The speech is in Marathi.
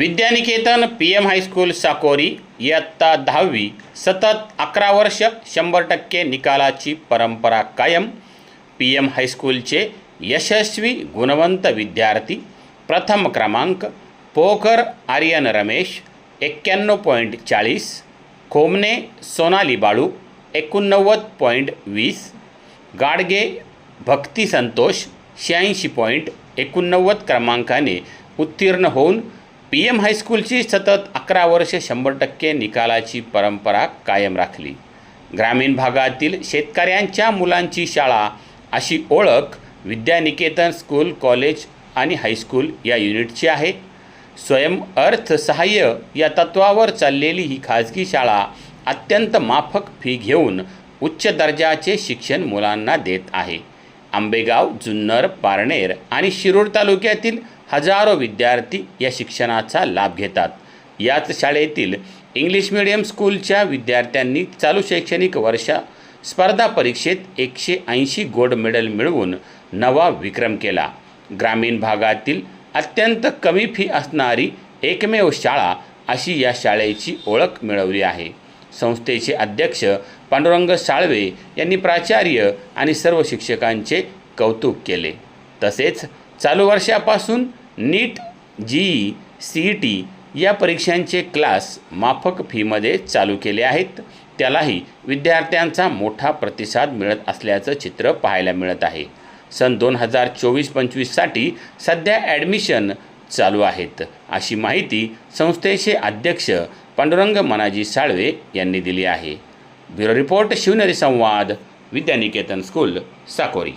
Vidyaniketan P M high school Sakori इयत्ता दहावी सतत अकरा वर्ष शंभर टक्के निकालाची परंपरा कायम. पी एम हायस्कूलचे यशस्वी गुणवंत विद्यार्थी प्रथम क्रमांक पोकर आर्यन रमेश एक्क्याण्णव पॉईंट चाळीस खोमने सोनाली बाळू एकोणनव्वद पॉईंट वीस गाडगे भक्ती संतोष शहाऐंशी पॉईंट एकोणनव्वद क्रमांकाने उत्तीर्ण होऊन पी एम हायस्कूलची सतत अकरा वर्ष शंभर टक्के निकालाची परंपरा कायम राखली. ग्रामीण भागातील शेतकऱ्यांच्या मुलांची शाळा अशी ओळख विद्यानिकेतन स्कूल कॉलेज आणि हायस्कूल या युनिटची आहे. स्वयं अर्थसहाय्य या तत्वावर चाललेली ही खाजगी शाळा अत्यंत माफक फी घेऊन उच्च दर्जाचे शिक्षण मुलांना देत आहे. आंबेगाव जुन्नर पारनेर आणि शिरूर तालुक्यातील हजारो विद्यार्थी या शिक्षणाचा लाभ घेतात. याच शाळेतील इंग्लिश मिडियम स्कूलच्या विद्यार्थ्यांनी चालू शैक्षणिक वर्षा स्पर्धा परीक्षेत एकशे ऐंशी गोल्ड मेडल मिळवून नवा विक्रम केला. ग्रामीण भागातील अत्यंत कमी फी असणारी एकमेव शाळा अशी या शाळेची ओळख मिळवली आहे. संस्थेचे अध्यक्ष पांडुरंग साळवे यांनी प्राचार्य आणि सर्व शिक्षकांचे कौतुक केले. तसेच चालू वर्षापासून NEET JEE C E T या परीक्षांचे क्लास माफक फीमध्ये चालू केले आहेत. त्यालाही विद्यार्थ्यांचा मोठा प्रतिसाद मिळत असल्याचं चित्र पाहायला मिळत आहे. सन दोन हजार चोवीस पंचवीससाठी सध्या ॲडमिशन चालू आहेत. अशी माहिती संस्थेचे अध्यक्ष पांडुरंग मनाजी साळवे यांनी दिली आहे. ब्युरो रिपोर्ट शिवनेरी संवाद विद्यानिकेतन स्कूल साकोरी.